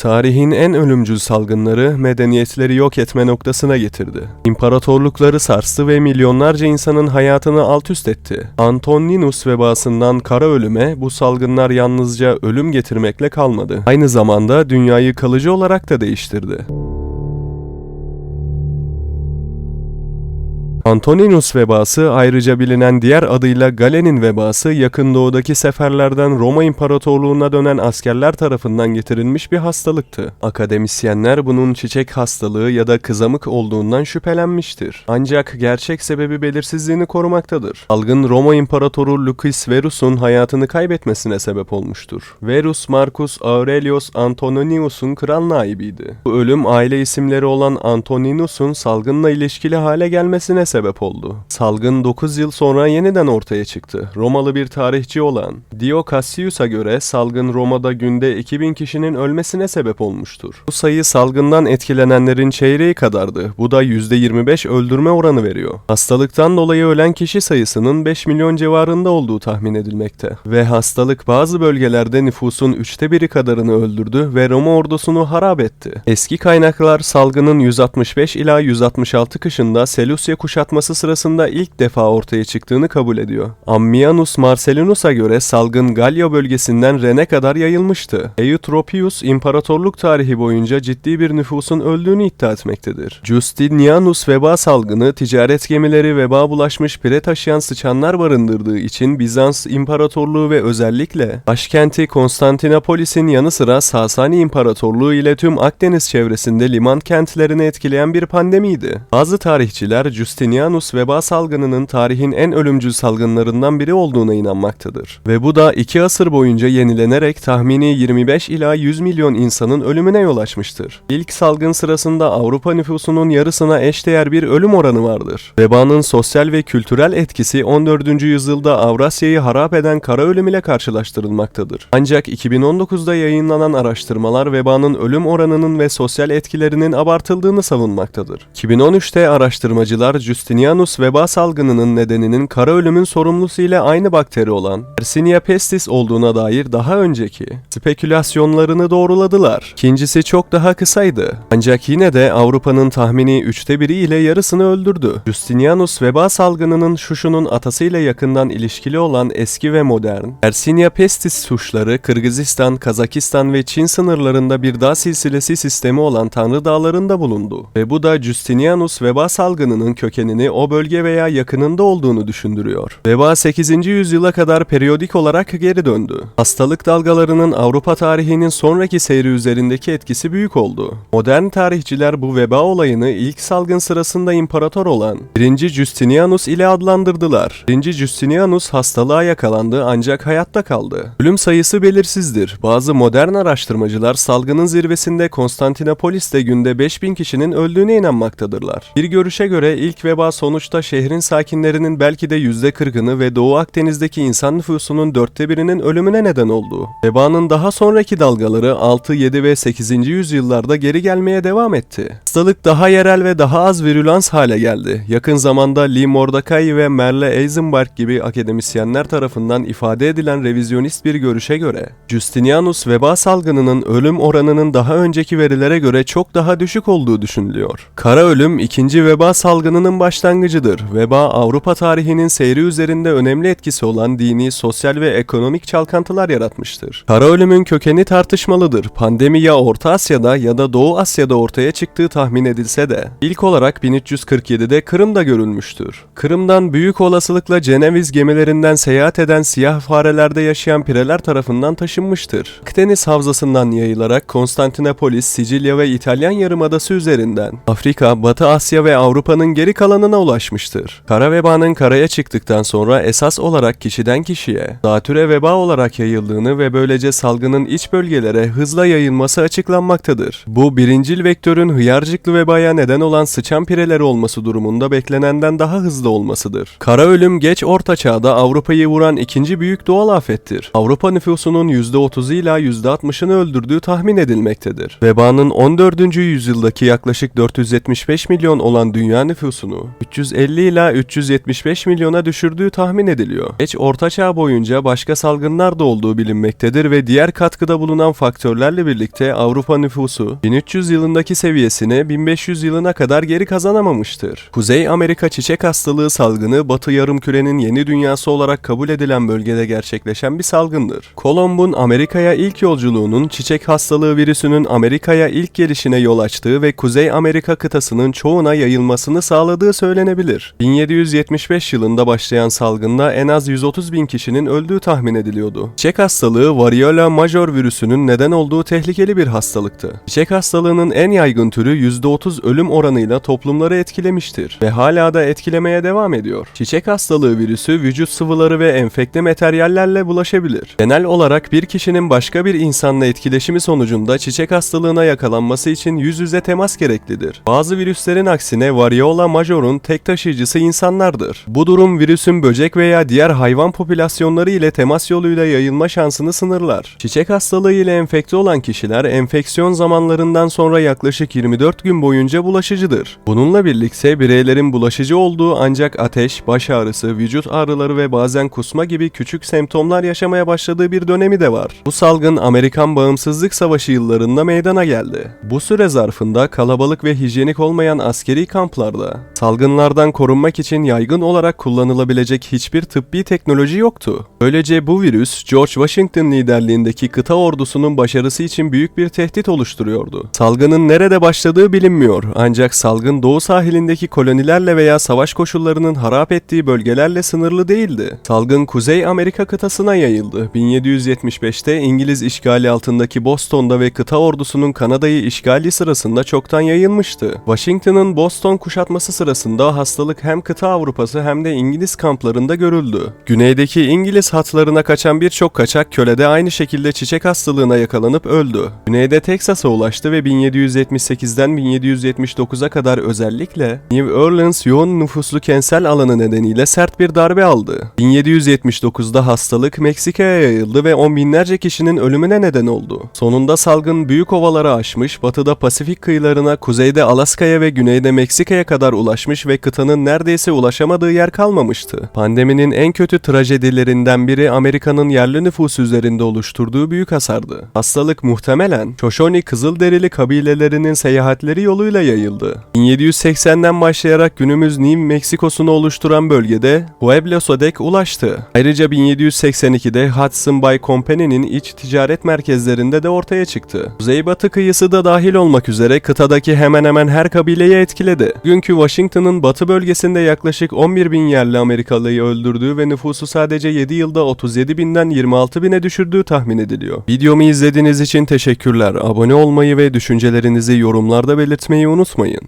Tarihin en ölümcül salgınları medeniyetleri yok etme noktasına getirdi. İmparatorlukları sarstı ve milyonlarca insanın hayatını alt üst etti. Antoninus vebasından kara ölüme bu salgınlar yalnızca ölüm getirmekle kalmadı. Aynı zamanda dünyayı kalıcı olarak da değiştirdi. Antoninus vebası ayrıca bilinen diğer adıyla Galen'in vebası yakın doğudaki seferlerden Roma İmparatorluğu'na dönen askerler tarafından getirilmiş bir hastalıktı. Akademisyenler bunun çiçek hastalığı ya da kızamık olduğundan şüphelenmiştir. Ancak gerçek sebebi belirsizliğini korumaktadır. Salgın Roma İmparatoru Lucius Verus'un hayatını kaybetmesine sebep olmuştur. Verus Marcus Aurelius Antoninus'un kral naibiydi. Bu ölüm aile isimleri olan Antoninus'un salgınla ilişkili hale gelmesine sebep oldu. Salgın 9 yıl sonra yeniden ortaya çıktı. Romalı bir tarihçi olan Dio Cassius'a göre salgın Roma'da günde 2000 kişinin ölmesine sebep olmuştur. Bu sayı salgından etkilenenlerin çeyreği kadardı. Bu da %25 öldürme oranı veriyor. Hastalıktan dolayı ölen kişi sayısının 5 milyon civarında olduğu tahmin edilmekte. Ve hastalık bazı bölgelerde nüfusun üçte biri kadarını öldürdü ve Roma ordusunu harap etti. Eski kaynaklar salgının 165 ila 166 kışında Selusya kuşatması sırasında ilk defa ortaya çıktığını kabul ediyor. Ammianus Marcellinus'a göre salgın Galya bölgesinden Ren'e kadar yayılmıştı. Eutropius imparatorluk tarihi boyunca ciddi bir nüfusun öldüğünü iddia etmektedir. Justinianus veba salgını ticaret gemileri veba bulaşmış pire taşıyan sıçanlar barındırdığı için Bizans İmparatorluğu ve özellikle başkenti Konstantinopolis'in yanı sıra Sasani İmparatorluğu ile tüm Akdeniz çevresinde liman kentlerini etkileyen bir pandemiydi. Bazı tarihçiler Justinianus veba salgınının tarihin en ölümcül salgınlarından biri olduğuna inanmaktadır. Ve bu da iki asır boyunca yenilenerek tahmini 25 ila 100 milyon insanın ölümüne yol açmıştır. İlk salgın sırasında Avrupa nüfusunun yarısına eşdeğer bir ölüm oranı vardır. Vebanın sosyal ve kültürel etkisi 14. yüzyılda Avrasya'yı harap eden kara ölüm ile karşılaştırılmaktadır. Ancak 2019'da yayınlanan araştırmalar vebanın ölüm oranının ve sosyal etkilerinin abartıldığını savunmaktadır. 2013'te araştırmacılar Justinianus veba salgınının nedeninin kara ölümün sorumlusu ile aynı bakteri olan Yersinia pestis olduğuna dair daha önceki spekülasyonlarını doğruladılar. İkincisi çok daha kısaydı. Ancak yine de Avrupa'nın tahmini üçte biri ile yarısını öldürdü. Justinianus veba salgınının şuşunun atasıyla yakından ilişkili olan eski ve modern Yersinia pestis suçları Kırgızistan, Kazakistan ve Çin sınırlarında bir dağ silsilesi sistemi olan Tanrı Dağları'nda bulundu. Ve bu da Justinianus veba salgınının kökenini o bölge veya yakınında olduğunu düşündürüyor. Veba 8. yüzyıla kadar periyodik olarak geri döndü. Hastalık dalgalarının Avrupa tarihinin sonraki seyri üzerindeki etkisi büyük oldu. Modern tarihçiler bu veba olayını ilk salgın sırasında imparator olan 1. Justinianus ile adlandırdılar. 1. Justinianus hastalığa yakalandı ancak hayatta kaldı. Ölüm sayısı belirsizdir. Bazı modern araştırmacılar salgının zirvesinde Konstantinopolis'te günde 5000 kişinin öldüğüne inanmaktadırlar. Bir görüşe göre ilk veba sonuçta şehrin sakinlerinin belki de %40'ını ve Doğu Akdeniz'deki insan nüfusunun dörtte birinin ölümüne neden oldu. Vebanın daha sonraki dalgaları 6, 7 ve 8. yüzyıllarda geri gelmeye devam etti. Hastalık daha yerel ve daha az virülans hale geldi. Yakın zamanda Lee Mordecai ve Merle Eisenberg gibi akademisyenler tarafından ifade edilen revizyonist bir görüşe göre, Justinianus veba salgınının ölüm oranının daha önceki verilere göre çok daha düşük olduğu düşünülüyor. Kara ölüm ikinci veba salgınının başlangıcıdır. Veba Avrupa tarihinin seyri üzerinde önemli etkisi olan dini, sosyal ve ekonomik çalkantılar yaratmıştır. Kara ölümün kökeni tartışmalıdır. Pandemi ya Orta Asya'da ya da Doğu Asya'da ortaya çıktığı tahmin edilse de ilk olarak 1347'de Kırım'da görülmüştür. Kırım'dan büyük olasılıkla Ceneviz gemilerinden seyahat eden siyah farelerde yaşayan pireler tarafından taşınmıştır. Akdeniz havzasından yayılarak Konstantinopolis, Sicilya ve İtalyan yarımadası üzerinden Afrika, Batı Asya ve Avrupa'nın geri kalanına ulaşmıştır. Kara vebanın karaya çıktıktan sonra esas olarak kişiden kişiye, zatüre veba olarak yayıldığını ve böylece salgının iç bölgelere hızla yayılması açıklanmaktadır. Bu birincil vektörün hıyarcıklı vebaya neden olan sıçan pireleri olması durumunda beklenenden daha hızlı olmasıdır. Kara ölüm geç orta çağda Avrupa'yı vuran ikinci büyük doğal afettir. Avrupa nüfusunun %30'u ila %60'ını öldürdüğü tahmin edilmektedir. Vebanın 14. yüzyıldaki yaklaşık 475 milyon olan dünya nüfusunu 350 ila 375 milyona düşürdüğü tahmin ediliyor. Geç Orta Çağ boyunca başka salgınlar da olduğu bilinmektedir ve diğer katkıda bulunan faktörlerle birlikte Avrupa nüfusu 1300 yılındaki seviyesine 1500 yılına kadar geri kazanamamıştır. Kuzey Amerika çiçek hastalığı salgını Batı yarımkürenin yeni dünyası olarak kabul edilen bölgede gerçekleşen bir salgındır. Kolomb'un Amerika'ya ilk yolculuğunun çiçek hastalığı virüsünün Amerika'ya ilk gelişine yol açtığı ve Kuzey Amerika kıtasının çoğuna yayılmasını sağladığı söylenebilir. 1775 yılında başlayan salgında en az 130 bin kişinin öldüğü tahmin ediliyordu. Çiçek hastalığı variola major virüsünün neden olduğu tehlikeli bir hastalıktı. Çiçek hastalığının en yaygın türü %30 ölüm oranıyla toplumları etkilemiştir ve hala da etkilemeye devam ediyor. Çiçek hastalığı virüsü vücut sıvıları ve enfekte materyallerle bulaşabilir. Genel olarak bir kişinin başka bir insanla etkileşimi sonucunda çiçek hastalığına yakalanması için yüz yüze temas gereklidir. Bazı virüslerin aksine variola majorun tek taşıyıcısı insanlardır. Bu durum virüsün böcek veya diğer hayvan popülasyonları ile temas yoluyla yayılma şansını sınırlar. Çiçek hastalığı ile enfekte olan kişiler enfeksiyon zamanlarından sonra yaklaşık 24 gün boyunca bulaşıcıdır. Bununla birlikte bireylerin bulaşıcı olduğu ancak ateş, baş ağrısı, vücut ağrıları ve bazen kusma gibi küçük semptomlar yaşamaya başladığı bir dönemi de var. Bu salgın Amerikan Bağımsızlık Savaşı yıllarında meydana geldi. Bu süre zarfında kalabalık ve hijyenik olmayan askeri kamplarda salgınlardan korunmak için yaygın olarak kullanılabilecek hiçbir tıbbi teknoloji yoktu. Böylece bu virüs George Washington liderliğindeki kıta ordusunun başarısı için büyük bir tehdit oluşturuyordu. Salgının nerede başladığı bilinmiyor ancak salgın doğu sahilindeki kolonilerle veya savaş koşullarının harap ettiği bölgelerle sınırlı değildi. Salgın Kuzey Amerika kıtasına yayıldı. 1775'te İngiliz işgali altındaki Boston'da ve kıta ordusunun Kanada'yı işgali sırasında çoktan yayılmıştı. Washington'ın Boston kuşatması sırasında hastalık hem kıta Avrupası hem de İngiliz kamplarında görüldü. Güneydeki İngiliz hatlarına kaçan birçok kaçak köle de aynı şekilde çiçek hastalığına yakalanıp öldü. Güneyde Teksas'a ulaştı ve 1778'den 1779'a kadar özellikle New Orleans yoğun nüfuslu kentsel alanı nedeniyle sert bir darbe aldı. 1779'da hastalık Meksika'ya yayıldı ve on binlerce kişinin ölümüne neden oldu. Sonunda salgın büyük ovaları aşmış, batıda Pasifik kıyılarına, kuzeyde Alaska'ya ve güneyde Meksika'ya kadar ulaşmış ve kıtanın neredeyse ulaşamadığı yer kalmamıştı. Pandeminin en kötü trajedilerinden biri Amerika'nın yerli nüfus üzerinde oluşturduğu büyük hasardı. Hastalık muhtemelen Shoshone Kızılderili kabilelerinin seyahatleri yoluyla yayıldı. 1780'den başlayarak günümüz New Meksiko'sunu oluşturan bölgede Pueblos'a dek ulaştı. Ayrıca 1782'de Hudson Bay Company'nin iç ticaret merkezlerinde de ortaya çıktı. Kuzeybatı kıyısı da dahil olmak üzere kıtadaki hemen hemen her kabileyi etkiledi. Günkü Washington'ın batı bölgesinde yaklaşık 11 bin yerli Amerikalıyı öldürdüğü ve nüfusu sadece 7 yılda 37 binden 26 bine düşürdüğü tahmin ediliyor. Videomu izlediğiniz için teşekkürler. Abone olmayı ve düşüncelerinizi yorumlarda belirtmeyi unutmayın.